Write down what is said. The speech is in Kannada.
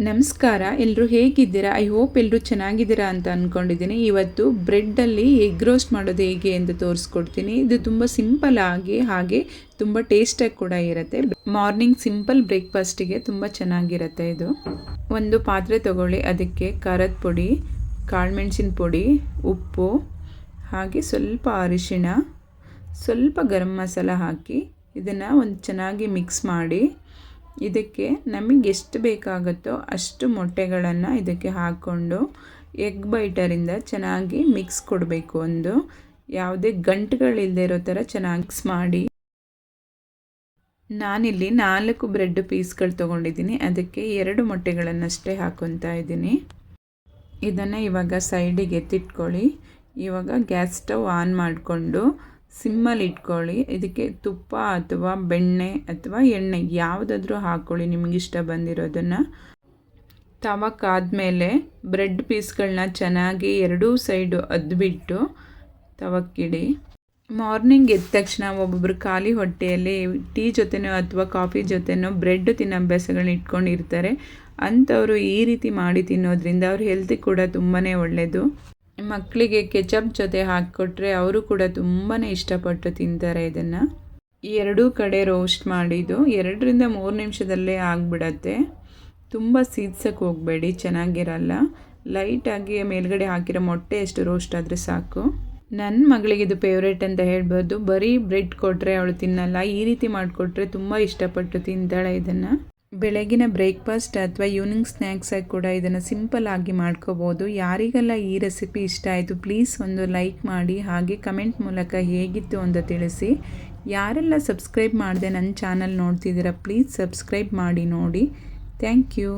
ನಮಸ್ಕಾರ ಎಲ್ಲರೂ ಹೇಗಿದ್ದೀರಾ? ಐ ಹೋಪ್ ಎಲ್ಲರೂ ಚೆನ್ನಾಗಿದ್ದೀರಾ ಅಂತ ಅಂದ್ಕೊಂಡಿದ್ದೀನಿ ಇವತ್ತು ಬ್ರೆಡ್ಡಲ್ಲಿ ಎಗ್ ರೋಸ್ಟ್ ಮಾಡೋದು ಹೇಗೆ ಅಂತ ತೋರಿಸ್ಕೊಡ್ತೀನಿ. ಇದು ತುಂಬ ಸಿಂಪಲ್ ಆಗಿ, ಹಾಗೆ ತುಂಬ ಟೇಸ್ಟಾಗಿ ಕೂಡ ಇರುತ್ತೆ. ಮಾರ್ನಿಂಗ್ ಸಿಂಪಲ್ ಬ್ರೇಕ್ಫಾಸ್ಟಿಗೆ ತುಂಬ ಚೆನ್ನಾಗಿರುತ್ತೆ ಇದು. ಒಂದು ಪಾತ್ರೆ ತಗೊಳ್ಳಿ. ಅದಕ್ಕೆ ಖಾರದ ಪುಡಿ, ಕಾಳುಮೆಣಸಿನ ಪುಡಿ, ಉಪ್ಪು, ಹಾಗೆ ಸ್ವಲ್ಪ ಅರಿಶಿಣ, ಸ್ವಲ್ಪ ಗರಂ ಮಸಾಲ ಹಾಕಿ ಇದನ್ನು ಒಂದು ಚೆನ್ನಾಗಿ ಮಿಕ್ಸ್ ಮಾಡಿ ಇದಕ್ಕೆ ನಮಗೆ ಎಷ್ಟು ಬೇಕಾಗುತ್ತೋ ಅಷ್ಟು ಮೊಟ್ಟೆಗಳನ್ನು ಇದಕ್ಕೆ ಹಾಕ್ಕೊಂಡು ಎಗ್ ಬೈಟರಿಂದ ಚೆನ್ನಾಗಿ ಮಿಕ್ಸ್ ಕೊಡಬೇಕು ಒಂದು. ಯಾವುದೇ ಗಂಟುಗಳಿಲ್ಲದೆ ಇರೋ ಥರ ಚೆನ್ನಾಗಿ ಮಿಕ್ಸ್ ಮಾಡಿ. ನಾನಿಲ್ಲಿ ನಾಲ್ಕು ಬ್ರೆಡ್ ಪೀಸ್ಗಳು ತೊಗೊಂಡಿದ್ದೀನಿ. ಅದಕ್ಕೆ ಎರಡು ಮೊಟ್ಟೆಗಳನ್ನಷ್ಟೇ ಹಾಕೊತಾ ಇದ್ದೀನಿ. ಇದನ್ನು ಇವಾಗ ಸೈಡಿಗೆ ಎತ್ತಿಟ್ಕೊಳ್ಳಿ. ಇವಾಗ ಗ್ಯಾಸ್ ಸ್ಟವ್ ಆನ್ ಮಾಡಿಕೊಂಡು ಸಿಮ್ಮಲ್ಲಿ ಇಟ್ಕೊಳ್ಳಿ. ಇದಕ್ಕೆ ತುಪ್ಪ ಅಥವಾ ಬೆಣ್ಣೆ ಅಥವಾ ಎಣ್ಣೆ ಯಾವುದಾದ್ರೂ ಹಾಕ್ಕೊಳ್ಳಿ ನಿಮಗಿಷ್ಟ ಬಂದಿರೋದನ್ನು. ಬಂದಿರೋದನ್ನು ತವಕ್ಕಾದ್ಮೇಲೆ ಬ್ರೆಡ್ ಪೀಸ್ಗಳನ್ನ ಚೆನ್ನಾಗಿ ಎರಡೂ ಸೈಡು ಅದ್ಬಿಟ್ಟು ತವಕ್ಕಿಡಿ. ಮಾರ್ನಿಂಗ್ ಎದ್ದ ತಕ್ಷಣ ಒಬ್ಬೊಬ್ಬರು ಖಾಲಿ ಹೊಟ್ಟೆಯಲ್ಲಿ ಟೀ ಜೊತೆನೋ ಅಥವಾ ಕಾಫಿ ಜೊತೆನೋ ಬ್ರೆಡ್ ತಿನ್ನೋ ಅಭ್ಯಾಸಗಳನ್ನ ಇಟ್ಕೊಂಡಿರ್ತಾರೆ. ಅಂಥವರು ಈ ರೀತಿ ಮಾಡಿ ತಿನ್ನೋದ್ರಿಂದ ಅವ್ರ ಹೆಲ್ತಿಗೆ ಕೂಡ ತುಂಬಾ ಒಳ್ಳೆಯದು ಮಕ್ಕಳಿಗೆ ಕೆಚಪ್ ಜೊತೆ ಹಾಕಿಕೊಟ್ರೆ ಅವರು ಕೂಡ ತುಂಬಾ ಇಷ್ಟಪಟ್ಟು ತಿಂತಾರೆ ಇದನ್ನು. ಎರಡೂ ಕಡೆ ರೋಸ್ಟ್ ಮಾಡಿದ್ದು ಎರಡರಿಂದ ಮೂರು ನಿಮಿಷದಲ್ಲೇ ಆಗಿಬಿಡತ್ತೆ. ತುಂಬ ಸೀದ್ಸಕ್ಕೆ ಹೋಗಬೇಡಿ, ಚೆನ್ನಾಗಿರಲ್ಲ. ಲೈಟಾಗಿ ಮೇಲ್ಗಡೆ ಹಾಕಿರೋ ಮೊಟ್ಟೆ ಎಷ್ಟು ರೋಸ್ಟ್ ಆದರೆ ಸಾಕು. ನನ್ನ ಮಗಳಿಗೆ ಇದು ಫೇವ್ರೇಟ್ ಅಂತ ಹೇಳ್ಬೋದು. ಬರೀ ಬ್ರೆಡ್ ಕೊಟ್ಟರೆ ಅವಳು ತಿನ್ನಲ್ಲ, ಈ ರೀತಿ ಮಾಡಿಕೊಟ್ರೆ ತುಂಬ ಇಷ್ಟಪಟ್ಟು ತಿಂತಾಳೆ ಇದನ್ನು. ಬೆಳಗಿನ ಬ್ರೇಕ್ಫಾಸ್ಟ್ ಅಥವಾ ಈವ್ನಿಂಗ್ ಸ್ನ್ಯಾಕ್ಸಾಗಿ ಕೂಡ ಇದನ್ನು ಸಿಂಪಲ್ ಆಗಿ ಮಾಡ್ಕೋಬೋದು. ಯಾರಿಗೆಲ್ಲ ಈ ರೆಸಿಪಿ ಇಷ್ಟ ಆಯಿತು, ಪ್ಲೀಸ್ ಒಂದು ಲೈಕ್ ಮಾಡಿ, ಹಾಗೆ ಕಮೆಂಟ್ ಮೂಲಕ ಹೇಗಿತ್ತು ಅಂತ ತಿಳಿಸಿ. ಯಾರೆಲ್ಲ ಸಬ್ಸ್ಕ್ರೈಬ್ ಮಾಡಿದೆ ನನ್ನ ಚಾನಲ್ ನೋಡ್ತಿದ್ದೀರಾ, ಪ್ಲೀಸ್ ಸಬ್ಸ್ಕ್ರೈಬ್ ಮಾಡಿ ನೋಡಿ. Thank you.